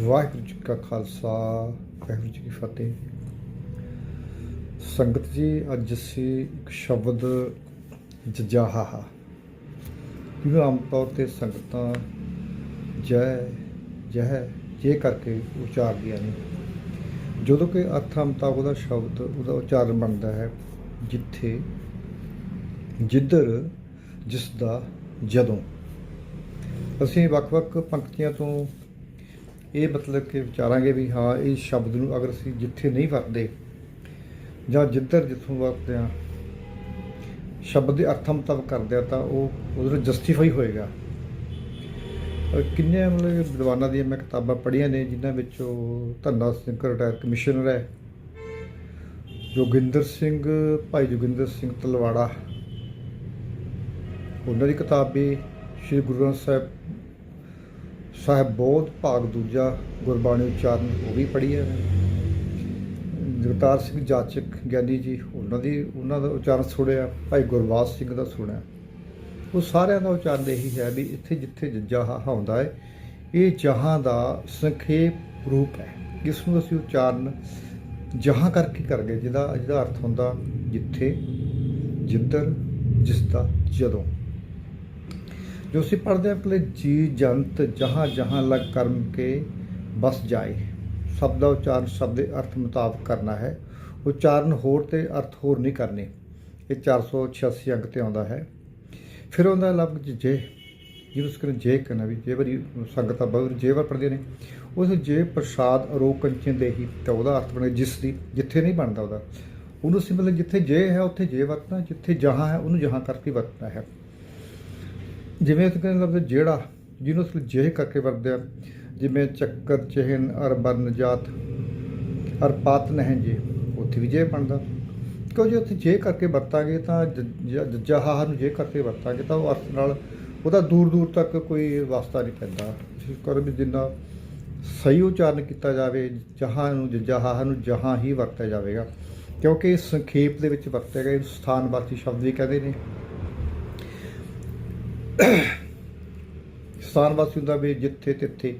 ਵਾਹਿਗੁਰੂ ਜੀ ਕਾ ਖਾਲਸਾ, ਵਾਹਿਗੁਰੂ ਜੀ ਕੀ ਫਤਿਹ। ਸੰਗਤ ਜੀ, ਅੱਜ ਅਸੀਂ ਇੱਕ ਸ਼ਬਦ ਜਜਾਹਾ ਜਿਹਨੂੰ ਆਮ ਤੌਰ ਤੇ ਸੰਗਤਾਂ ਜੈ ਜੈ ਜੇ ਕਰਕੇ ਉਚਾਰਦੀਆਂ ਨੇ। ਜਦੋਂ ਕਿ ਅਰਥ ਮੁਤਾਬਕ ਉਹਦਾ ਸ਼ਬਦ, ਉਹਦਾ ਉਚਾਰਨ ਬਣਦਾ ਹੈ, ਜਿੱਥੇ ਜਿੱਧਰ ਜਿਸ ਦਾ ਜਦੋਂ। ਅਸੀਂ ਵੱਖ-ਵੱਖ ਪੰਕਤੀਆਂ ਤੋਂ ਇਹ ਮਤਲਬ ਕਿ ਵਿਚਾਰਾਂਗੇ ਵੀ ਹਾਂ, ਇਹ ਸ਼ਬਦ ਨੂੰ ਅਗਰ ਅਸੀਂ ਜਿੱਥੇ ਨਹੀਂ ਵਰਤਦੇ ਜਾਂ ਜਿੱਧਰ ਜਿੱਥੋਂ ਵਰਤਦੇ ਆ ਸ਼ਬਦ ਦੇ ਅਰਥ ਮੁਤਾਬਕ ਕਰਦੇ ਆ ਤਾਂ ਉਹ ਉਹਦੇ ਜਸਟੀਫਾਈ ਹੋਏਗਾ। ਅਹ ਕਿੰਨੇ ਮਤਲਬ ਵਿਦਵਾਨਾਂ ਦੀਆਂ ਮੈਂ ਕਿਤਾਬਾਂ ਪੜ੍ਹੀਆਂ ਨੇ, ਜਿਨ੍ਹਾਂ ਵਿੱਚ ਉਹ ਧੰਨਾ ਸਿੰਘ ਰਿਟਾਇਰ ਕਮਿਸ਼ਨਰ ਹੈ, ਜੋਗਿੰਦਰ ਸਿੰਘ, ਭਾਈ ਜੋਗਿੰਦਰ ਸਿੰਘ ਤਲਵਾੜਾ। ਉਹਨਾਂ ਦੀ ਕਿਤਾਬ ਵੀ ਸ਼੍ਰੀ ਗੁਰੂ ਗ੍ਰੰਥ ਸਾਹਿਬ ਸਾਹਿਬ ਬੋਧ, ਭਾਗ ਦੂਜਾ, ਗੁਰਬਾਣੀ ਉਚਾਰਨ, ਉਹ ਵੀ ਪੜ੍ਹੀ ਹੈ। ਜਗਤਾਰ ਸਿੰਘ ਜਾਚਕ, ਗਿਆਨੀ ਜੀ, ਉਹਨਾਂ ਦੀ, ਉਹਨਾਂ ਦਾ ਉਚਾਰਨ ਸੁਣਿਆ, ਭਾਈ ਗੁਰਵਾਸ ਸਿੰਘ ਦਾ ਸੁਣਿਆ। ਉਹ ਸਾਰਿਆਂ ਦਾ ਉਚਾਰਨ ਇਹੀ ਹੈ ਵੀ ਇੱਥੇ ਜਿੱਥੇ ਜਹਾ ਹੁੰਦਾ ਹੈ, ਇਹ ਜਹਾਂ ਦਾ ਸੰਖੇਪ ਰੂਪ ਹੈ। ਜਿਸ ਨੂੰ ਅਸੀਂ ਉਚਾਰਨ ਜਹਾਂ ਕਰਕੇ ਕਰਗੇ ਜਿਹਦਾ ਜਿਹਦਾ ਅਰਥ ਹੁੰਦਾ ਜਿੱਥੇ, ਜਿੱਧਰ ਜਿਸ ਦਾ ਜਦੋਂ। ਜੋ ਅਸੀਂ ਪੜ੍ਹਦੇ ਹਾਂ ਕਿ ਜੀ ਜੰਤ ਜਹਾਂ ਜਹਾਂ ਲਗ ਕਰਮ ਕੇ ਬਸ ਜਾਏ। ਸ਼ਬਦ ਦਾ ਉਚਾਰਨ ਸ਼ਬਦ ਦੇ ਅਰਥ ਮੁਤਾਬਕ ਕਰਨਾ ਹੈ। ਉਚਾਰਨ ਹੋਰ ਤੇ ਅਰਥ ਹੋਰ ਨਹੀਂ ਕਰਨੇ। ਇਹ 486 ਅੰਕ ਤੇ ਆਉਂਦਾ ਹੈ। ਫਿਰ ਉਹਦਾ ਲਫ਼ਜ਼ ਜੇ। ਜਿਹਨੂੰ ਸਕਰਨ ਜੇ ਕਰਨਾ ਵੀ, ਜੇ ਵਾਰੀ ਸੰਗਤਾਂ ਬਹੁਤ ਜੇ ਵਾਰ ਪੜ੍ਹਦੇ ਨੇ। ਉਸ ਜੇ ਪ੍ਰਸਾਦ ਅਰੋਕ ਕੰਚਨ ਦੇ ਤਾਂ ਉਹਦਾ ਅਰਥ ਬਣੇ ਜਿਸ ਦੀ, ਜਿੱਥੇ ਨਹੀਂ ਬਣਦਾ ਉਹਦਾ। ਉਹਨੂੰ ਸਿੰਪਲ ਜਿੱਥੇ ਜੇ ਹੈ, ਉੱਥੇ ਜੇ ਵਰਤਣਾ, ਜਿੱਥੇ ਜਹਾਂ ਹੈ, ਉਹਨੂੰ ਜਹਾਂ ਕਰਕੇ ਵਰਤਣਾ ਹੈ। ਜਿਵੇਂ ਅਸੀਂ ਕਹਿੰਦੇ ਲਫ਼ਜ਼ ਜਿਹੜਾ, ਜਿਹਨੂੰ ਅਸੀਂ ਜਿਹੇ ਕਰਕੇ ਵਰਤਦੇ ਆ ਜਿਵੇਂ ਚੱਕਰ, ਚਿਹਨ, ਅਰ ਬਰਨ ਜਾਤ, ਅਰ, ਪਾਤ, ਨਹਿ, ਜੇ, ਉੱਥੇ ਵੀ ਜੇ ਬਣਦਾ। ਕਿਉਂ ਜੇ ਉੱਥੇ ਜੇ ਕਰਕੇ ਵਰਤਾਂਗੇ ਤਾਂ ਜਹਾ ਨੂੰ ਜੇ ਕਰਕੇ ਵਰਤਾਂਗੇ ਤਾਂ ਉਹ ਅਰਥ ਨਾਲ ਉਹਦਾ ਦੂਰ ਦੂਰ ਤੱਕ ਕੋਈ ਵਾਸਤਾ ਨਹੀਂ ਪੈਂਦਾ। ਜਿਸ ਕਰ ਵੀ ਜਿੰਨਾ ਸਹੀ ਉਚਾਰਨ ਕੀਤਾ ਜਾਵੇ, ਜਹਾਂ ਨੂੰ ਜਹਾ ਨੂੰ, ਜਹਾਂ ਹੀ ਵਰਤਿਆ ਜਾਵੇਗਾ। ਕਿਉਂਕਿ ਇਹ ਸੰਖੇਪ ਦੇ ਵਿੱਚ ਵਰਤਿਆ ਗਿਆ, ਇਹਨੂੰ ਸਥਾਨਵਾਚੀ ਸ਼ਬਦ ਵੀ ਕਹਿੰਦੇ ਨੇ। ਸਥਾਨ ਵਾਸੀ ਹੁੰਦਾ ਵੀ ਜਿੱਥੇ ਤਿੱਥੇ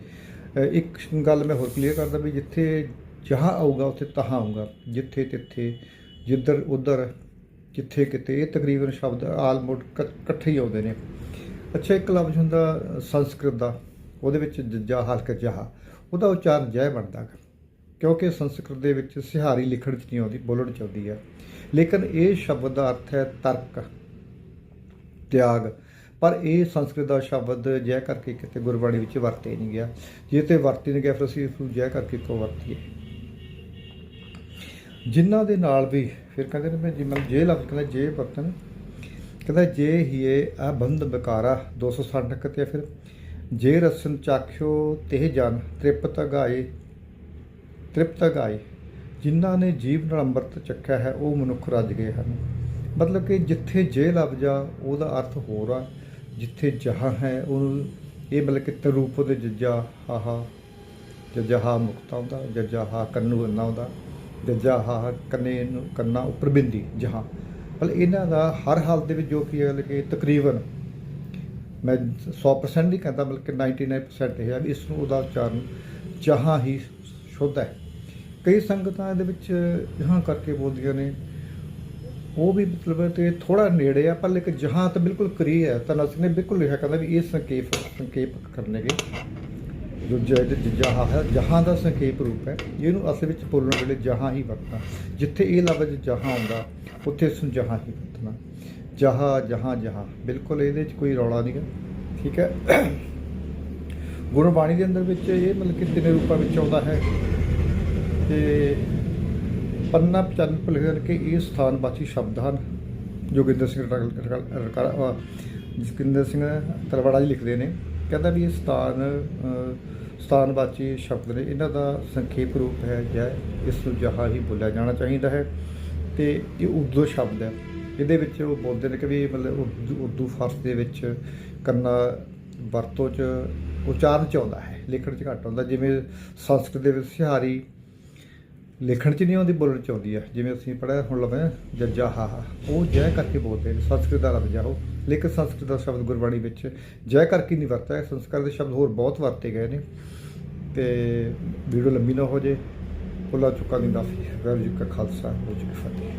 ਇੱਕ ਗੱਲ ਮੈਂ ਹੋਰ ਕਲੀਅਰ ਕਰਦਾ ਵੀ ਜਿੱਥੇ ਜਹਾਂ ਆਊਗਾ, ਉੱਥੇ ਤਹਾਂ ਆਊਗਾ। ਜਿੱਥੇ ਤਿੱਥੇ ਜਿੱਧਰ ਉਧਰ, ਜਿੱਥੇ ਕਿਤੇ, ਇਹ ਤਕਰੀਬਨ ਸ਼ਬਦ ਆਲਮੋਸਟ ਇਕੱਠੇ ਹੀ ਆਉਂਦੇ ਨੇ। ਅੱਛਾ, ਇੱਕ ਲਫ਼ਜ਼ ਹੁੰਦਾ ਸੰਸਕ੍ਰਿਤ ਦਾ, ਉਹਦੇ ਵਿੱਚ ਜੱਜਾ ਹਲਕ ਜਹਾ, ਉਹਦਾ ਉਚਾਰਨ ਜੈ ਬਣਦਾ ਗਾ। ਕਿਉਂਕਿ ਸੰਸਕ੍ਰਿਤ ਦੇ ਵਿੱਚ ਸਿਹਾਰੀ ਲਿਖਣ ਚ ਨਹੀਂ ਆਉਂਦੀ, ਬੋਲਣ ਚ ਆਉਂਦੀ ਹੈ ਲੇਕਿਨ ਇਹ ਸ਼ਬਦ ਦਾ ਅਰਥ ਹੈ ਤਰਕ, ਤਿਆਗ। ਪਰ ਇਹ ਸੰਸਕ੍ਰਿਤ ਦਾ ਸ਼ਬਦ ਜੈ ਕਰਕੇ ਕਿਤੇ ਗੁਰਬਾਣੀ ਵਿੱਚ ਵਰਤੇ ਨਹੀਂ ਗਿਆ। ਜੇ ਤੇ ਵਰਤੇ ਨਹੀਂ ਗਿਆ, ਫਿਰ ਅਸੀਂ ਇਸ ਨੂੰ ਜੈ ਕਰਕੇ ਕਿਉਂ ਵਰਤੀਏ? ਜਿਨ੍ਹਾਂ ਦੇ ਨਾਲ ਵੀ, ਫਿਰ ਕਹਿੰਦੇ ਨੇ ਮੈਂ ਜਿਵੇਂ ਜੇ ਲਫ਼ਜ਼, ਕਹਿੰਦਾ ਜੇ ਵਰਤਨ, ਕਹਿੰਦਾ ਜੇ ਹੀਏ ਅਬੰਧ ਬਕਾਰਾ 260 ਤੱਕ ਤੇ ਫਿਰ, ਜੇ ਰਸਨ ਚਾਖਿਓ ਤੇ ਜਨ, ਤ੍ਰਿਪਤ ਗਾਏ ਤ੍ਰਿਪਤ ਗਾਏ, ਜਿਨ੍ਹਾਂ ਨੇ ਜੀਵ ਨਾਲ ਅੰਮ੍ਰਿਤ ਚੱਖਿਆ ਹੈ, ਉਹ ਮਨੁੱਖ ਰੱਜ ਗਏ ਹਨ। ਮਤਲਬ ਕਿ ਜਿੱਥੇ ਜੇ ਲਫ਼ਜ਼ ਆ, ਉਹਦਾ ਅਰਥ ਹੋਰ ਆ। ਜਿੱਥੇ ਜਹਾਂ ਹੈ, ਉਹਨੂੰ ਇਹ ਮਤਲਬ ਕਿ ਤਰੂਪ ਦੇ ਜੱਜਾ ਹਾਹਾ ਜਜਹਾ ਮੁਕਤਾ ਹੁੰਦਾ ਜਜਹਾ ਕੰਨੂ ਅੰਨਾ ਹੁੰਦਾ ਜਜਹਾ ਕੰਨੇ ਨੂੰ ਕੰਨਾ ਉੱਪਰ ਬਿੰਦੀ, ਜਹਾਂ। ਮਤਲਬ ਇਹਨਾਂ ਦਾ ਹਰ ਹਾਲਤ ਦੇ ਵਿੱਚ ਜੋ ਕੀ ਹੈ ਮਤਲਬ ਕਿ ਤਕਰੀਬਨ ਮੈਂ 100% ਨਹੀਂ ਕਹਿੰਦਾ ਬਲਕਿ 99% ਇਹ ਹੈ ਵੀ ਇਸ ਨੂੰ ਉਹਦਾ ਉਚਾਰਨ ਜਹਾਂ ਹੀ ਸ਼ੁੱਧ ਹੈ। ਕਈ ਸੰਗਤਾਂ ਇਹਦੇ ਵਿੱਚ ਜਹਾਂ ਕਰਕੇ ਬੋਲਦੀਆਂ ਨੇ ਉਹ ਵੀ ਮਤਲਬ ਤੇ ਥੋੜਾ ਨੇੜੇ ਆ, ਪਰ ਲੇਕਿਨ ਜਹਾਂ ਤਾਂ ਬਿਲਕੁਲ ਕਰੀ ਹੈ ਤਾਂ ਨਸ ਨੇ ਬਿਲਕੁਲ ਲਿਖਿਆ ਕਹਿੰਦਾ ਵੀ ਇਹ ਸੰਕੇਪ ਸੰਕੇਪ ਕਰਨਗੇ ਜੋ ਜੈ ਜਹਾਂ ਹੈ, ਜਹਾਂ ਦਾ ਸੰਖੇਪ ਰੂਪ ਹੈ। ਇਹਨੂੰ ਅਸਲ ਵਿੱਚ ਬੋਲਣ ਵੇਲੇ ਜਹਾਂ ਹੀ ਵਰਤਣਾ। ਜਿੱਥੇ ਇਹ ਲਫ਼ਜ਼ ਜਹਾਂ ਆਉਂਦਾ, ਉੱਥੇ ਇਸ ਜਹਾਂ ਹੀ ਵਰਤਣਾ। ਜਹਾਂ ਜਹਾਂ ਜਹਾਂ। ਬਿਲਕੁਲ ਇਹਦੇ 'ਚ ਕੋਈ ਰੌਲਾ ਨਹੀਂ ਹੈ। ਠੀਕ ਹੈ? ਗੁਰਬਾਣੀ ਦੇ ਅੰਦਰ ਵਿੱਚ ਇਹ ਮਤਲਬ ਕਿ ਤਿੰਨ ਰੂਪਾਂ ਵਿੱਚ ਆਉਂਦਾ ਹੈ। ਤੇ ਪੰਨਾ ਚੰਨ ਭੁਲੇਖਣ ਕੇ ਇਹ ਸਥਾਨ ਬਾਚੀ ਸ਼ਬਦ ਹਨ ਜੋਗਿੰਦਰ ਸਿੰਘ ਜਸਕਿੰਦਰ ਸਿੰਘ ਤਲਵਾੜਾ ਜੀ ਲਿਖਦੇ ਨੇ ਕਹਿੰਦਾ ਵੀ ਇਹ ਸਥਾਨ ਅਹ, ਸਥਾਨਵਾਚੀ ਸ਼ਬਦ ਨੇ ਇਹਨਾਂ ਦਾ ਸੰਖੇਪ ਰੂਪ ਹੈ ਜੈ ਇਸ ਨੂੰ ਜਹਾ ਹੀ ਬੋਲਿਆ ਜਾਣਾ ਚਾਹੀਦਾ ਹੈ ਤੇ ਇਹ ਉਰਦੂ ਸ਼ਬਦ ਹੈ। ਇਹਦੇ ਵਿੱਚ ਉਹ ਬੋਲਦੇ ਨੇ ਕਿ ਵੀ ਮਤਲਬ ਉਰਦੂ ਉਰਦੂ ਫਾਰਸ ਦੇ ਵਿੱਚ ਕਰਨਾ ਵਰਤੋਂ ਚ ਉਚਾਰਨ ਚ ਆਉਂਦਾ ਹੈ ਲਿਖਣ ਚ ਘੱਟ ਆਉਂਦਾ ਜਿਵੇਂ ਸੰਸਕ੍ਰਿਤ ਦੇ ਵਿੱਚ ਸਿਹਾਰੀ ਲਿਖਣ ਚ ਨਹੀਂ ਆਉਂਦੀ, ਬੋਲਣ ਚ ਆਉਂਦੀ ਹੈ ਜਿਵੇਂ ਅਸੀਂ ਪੜ੍ਹਿਆ, ਹੁਣ ਲਵੇਂ, ਜੱਜਾ ਹਾ ਹਾ। ਉਹ ਜੈ ਕਰਕੇ ਬੋਲਦੇ ਨੇ, ਸੰਸਕ੍ਰਿਤ ਦਾ ਲਫ਼ਜ਼ ਆ ਉਹ। ਲੇਕਿਨ ਸੰਸਕ੍ਰਿਤ ਦਾ ਸ਼ਬਦ ਗੁਰਬਾਣੀ ਵਿੱਚ ਜੈ ਕਰਕੇ ਨਹੀਂ ਵਰਤਿਆ ਹੈ। ਸੰਸਕ੍ਰਿਤ ਦੇ ਸ਼ਬਦ ਹੋਰ ਬਹੁਤ ਵਰਤੇ ਗਏ ਨੇ। ਤੇ ਵੀਡੀਓ ਲੰਬੀ ਨਾ ਹੋ ਜੇ। ਖੁੱਲਾ ਚੁੱਕਾ ਨਹੀਂ ਦਾਸੀ। ਵਾਹਿਗੁਰੂ ਜੀ ਕਾ ਖਾਲਸਾ, ਵਾਹਿਗੁਰੂ ਜੀ ਕੀ ਫਤਿਹ।